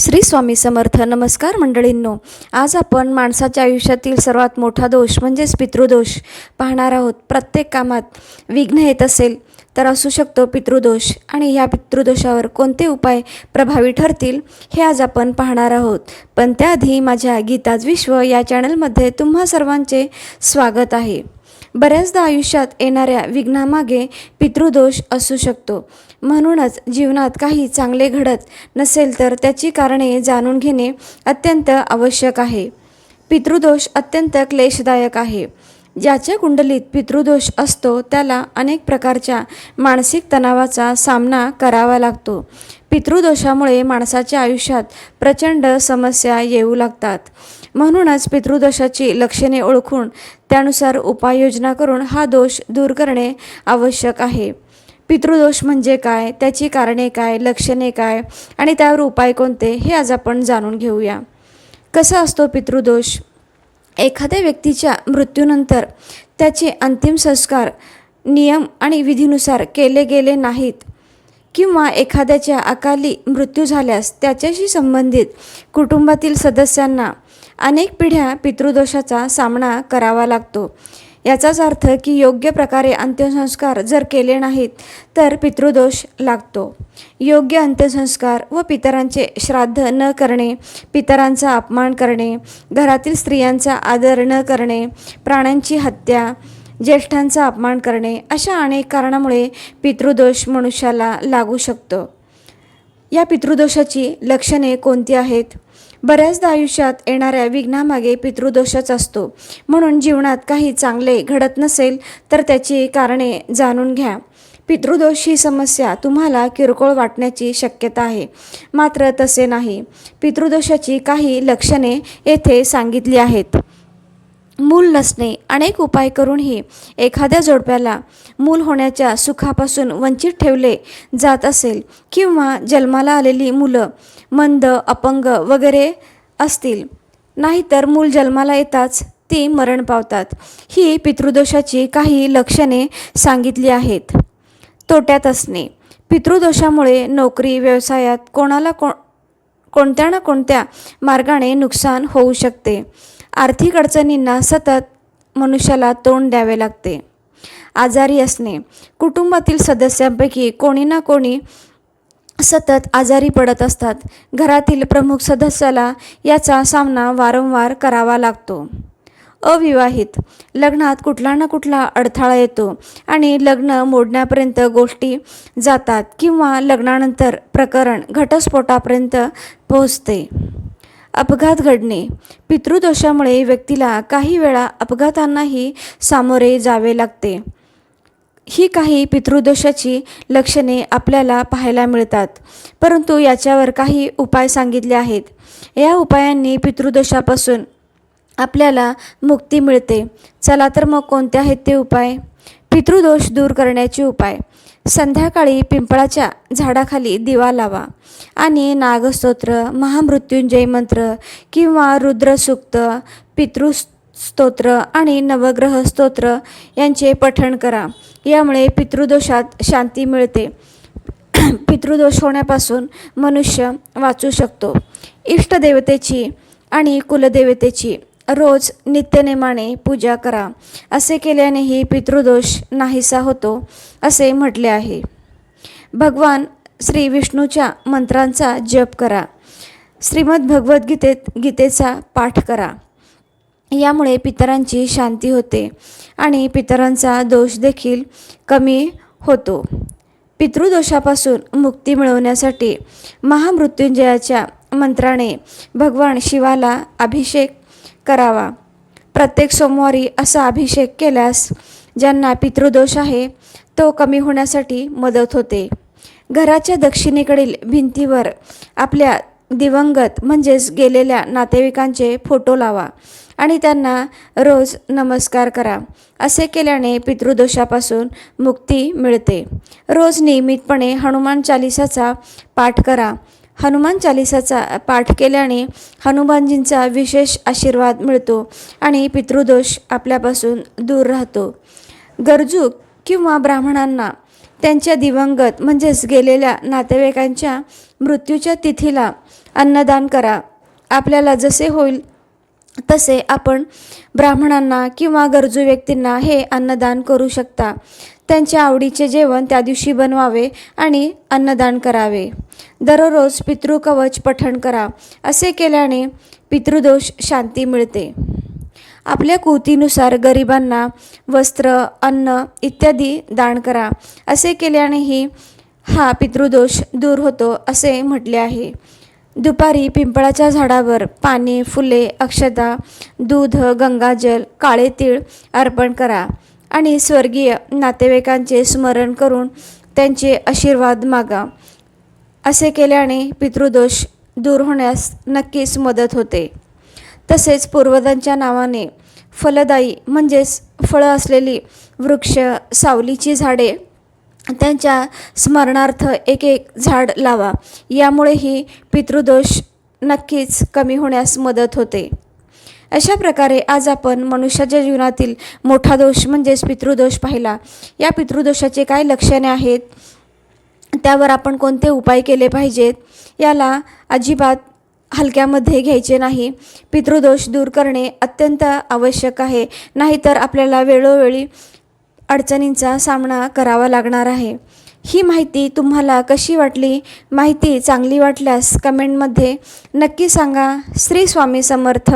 श्री स्वामी समर्थ. नमस्कार मंडळींनो. आज आपण माणसाच्या आयुष्यातील सर्वात मोठा दोष म्हणजेच पितृदोष पाहणार आहोत. प्रत्येक कामात विघ्न येत असेल तर असू शकतो पितृदोष आणि ह्या पितृदोषावर कोणते उपाय प्रभावी ठरतील हे आज आपण पाहणार आहोत. पण त्याआधी माझ्या गीताज विश्व या चॅनलमध्ये तुम्हा सर्वांचे स्वागत आहे. बऱ्याचदा आयुष्यात येणाऱ्या विघ्नामागे पितृदोष असू शकतो. म्हणूनच जीवनात काही चांगले घडत नसेल तर त्याची कारणे जाणून घेणे अत्यंत आवश्यक आहे. पितृदोष अत्यंत क्लेशदायक आहे. ज्याच्या कुंडलीत पितृदोष असतो त्याला अनेक प्रकारच्या मानसिक तणावाचा सामना करावा लागतो. पितृदोषामुळे माणसाच्या आयुष्यात प्रचंड समस्या येऊ लागतात. म्हणूनच पितृदोषाची लक्षणे ओळखून त्यानुसार उपाययोजना करून हा दोष दूर करणे आवश्यक आहे. पितृदोष म्हणजे काय? त्याची कारणे काय? लक्षणे काय? आणि त्यावर उपाय कोणते? हे आज आपण जाणून घेऊया. कसा असतो पितृदोष? एखाद्या व्यक्तीच्या मृत्यूनंतर त्याचे अंतिम संस्कार नियम आणि विधीनुसार केले गेले नाहीत किंवा एखाद्याच्या अकाली मृत्यू झाल्यास त्याच्याशी संबंधित कुटुंबातील सदस्यांना अनेक पिढ्या पितृदोषाचा सामना करावा लागतो. याचाच अर्थ की योग्य प्रकारे अंत्यसंस्कार जर केले नाहीत तर पितृदोष लागतो. योग्य अंत्यसंस्कार व पितरांचे श्राद्ध न करणे पितरांचा अपमान करणे घरातील स्त्रियांचा आदर न करणे प्राण्यांची हत्या ज्येष्ठांचा अपमान करणे अशा अनेक कारणामुळे पितृदोष मनुष्याला लागू शकतो. या पितृदोषाची लक्षणे कोणती आहेत? बऱ्याचदा आयुष्यात येणाऱ्या विघ्नामागे पितृदोषच असतो. म्हणून जीवनात काही चांगले घडत नसेल तर त्याची कारणे जाणून घ्या. पितृदोष ही समस्या तुम्हाला किरकोळ वाटण्याची शक्यता आहे. मात्र तसे नाही. पितृदोषाची काही लक्षणे येथे सांगितली आहेत. मूल नसणे अनेक उपाय करूनही एखाद्या जोडप्याला मूल होण्याच्या सुखापासून वंचित ठेवले जात असेल किंवा जन्माला आलेली मुलं मंद अपंग वगैरे असतील. नाहीतर मूल जन्माला येताच ती मरण पावतात. ही पितृदोषाची काही लक्षणे सांगितली आहेत. तोट्यात असणे. पितृदोषामुळे नोकरी व्यवसायात कोणाला को कोणत्या ना कोणत्या मार्गाने नुकसान होऊ शकते. आर्थिक अडचणींना सतत मनुष्याला तोंड द्यावे लागते. आजारी असणे. कुटुंबातील सदस्यांपैकी कोणी ना कोणी सतत आजारी पडत असतात. घरातील प्रमुख सदस्याला याचा सामना वारंवार करावा लागतो. अविवाहित. लग्नात कुठला ना कुठला अडथळा येतो आणि लग्न मोडण्यापर्यंत गोष्टी जातात किंवा लग्नानंतर प्रकरण घटस्फोटापर्यंत पोहोचते. अपघात घडणे. पितृदोषामुळे व्यक्तीला काही वेळा अपघातांनाही सामोरे जावे लागते. ही काही पितृदोषाची लक्षणे आपल्याला पाहायला मिळतात. परंतु याच्यावर काही उपाय सांगितले आहेत. या उपायांनी पितृदोषापासून आपल्याला मुक्ती मिळते. चला तर मग कोणते आहेत ते उपाय? पितृदोष दूर करण्याचे उपाय. संध्याकाळी पिंपळाच्या झाडाखाली दिवा लावा आणि नागस्तोत्र महामृत्युंजय मंत्र किंवा रुद्रसूक्त पितृस्तोत्र आणि नवग्रह स्तोत्र यांचे पठण करा. यामुळे पितृदोषात शांती मिळते. पितृदोष होण्यापासून मनुष्य वाचू शकतो. इष्टदेवतेची आणि कुलदेवतेची रोज नित्यनेमाने पूजा करा. असे केल्यानेही पितृदोष नाहीसा होतो असे म्हटले आहे. भगवान श्री विष्णूच्या मंत्रांचा जप करा. श्रीमद भगवद्गीतेत गीतेचा पाठ करा. यामुळे पितरांची शांती होते आणि पितरांचा दोष देखील कमी होतो. पितृदोषापासून मुक्ती मिळवण्यासाठी महामृत्युंजयाच्या मंत्राने भगवान शिवाला अभिषेक करावा. प्रत्येक सोमवारी असा अभिषेक केल्यास ज्यांना पितृदोष आहे तो कमी होण्यासाठी मदत होते. घराच्या दक्षिणेकडील भिंतीवर आपल्या दिवंगत म्हणजेच गेलेल्या नातेवाईकांचे फोटो लावा आणि त्यांना रोज नमस्कार करा. असे केल्याने पितृदोषापासून मुक्ती मिळते. रोज नियमितपणे हनुमान चालिसाचा पाठ करा. हनुमान चालिसाचा पाठ केल्याने हनुमानजींचा विशेष आशीर्वाद मिळतो आणि पितृदोष आपल्यापासून दूर राहतो. गरजू किंवा ब्राह्मणांना त्यांच्या दिवंगत म्हणजेच गेलेल्या नातेवाईकांच्या मृत्यूच्या तिथीला अन्नदान करा. आपल्याला जसे होईल तसे आपण ब्राह्मणांना किंवा गरजू व्यक्तींना हे अन्नदान करू शकता. त्यांच्या आवडीचे जेवण त्या दिवशी बनवावे आणि अन्नदान करावे. दररोज पितृकवच पठण करा असे केल्याने पितृदोष शांती मिळते. आपल्या कुवतीनुसार गरिबांना वस्त्र अन्न इत्यादी दान करा असे केल्यानेही हा पितृदोष दूर होतो असे म्हटले आहे. दुपारी पिंपळाच्या झाडावर पाने फुले अक्षता दूध गंगाजल काळे तीळ अर्पण करा आणि स्वर्गीय नातेवाईकांचे स्मरण करून त्यांचे आशीर्वाद मागा. असे केल्याने पितृदोष दूर होण्यास नक्कीच मदत होते. तसेच पूर्वजांच्या नावाने फलदायी म्हणजेच फळं असलेली वृक्ष सावलीची झाडे त्यांच्या स्मरणार्थ एक एक झाड लावा. यामुळेही पितृदोष नक्कीच कमी होण्यास मदत होते. अशा प्रकारे आज आपण मनुष्याच्या जीवनातील मोठा दोष म्हणजेच पितृदोष पाहिला. या पितृदोषाचे काय लक्षणे आहेत? त्यावर आपण कोणते उपाय केले पाहिजेत? याला अजिबात हलक्यामध्ये घ्यायचे नाही. पितृदोष दूर करणे अत्यंत आवश्यक आहे. नाहीतर आपल्याला वेळोवेळी अडचणींचा सामना करावा लागणार आहे. ही माहिती तुम्हाला कशी वाटली? माहिती चांगली वाटल्यास कमेंटमध्ये नक्की सांगा. श्री स्वामी समर्थ.